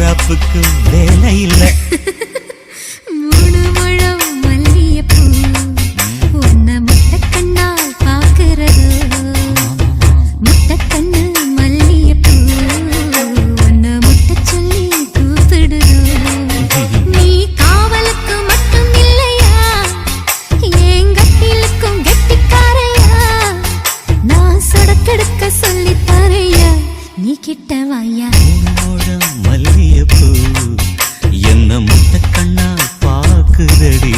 மாறாப்புக்கு வேலை இல்லை. கிட்ட வாயா. உன்னோட மல்லியப்பூ என்ன முட்டை கண்ணா பாக்குதடி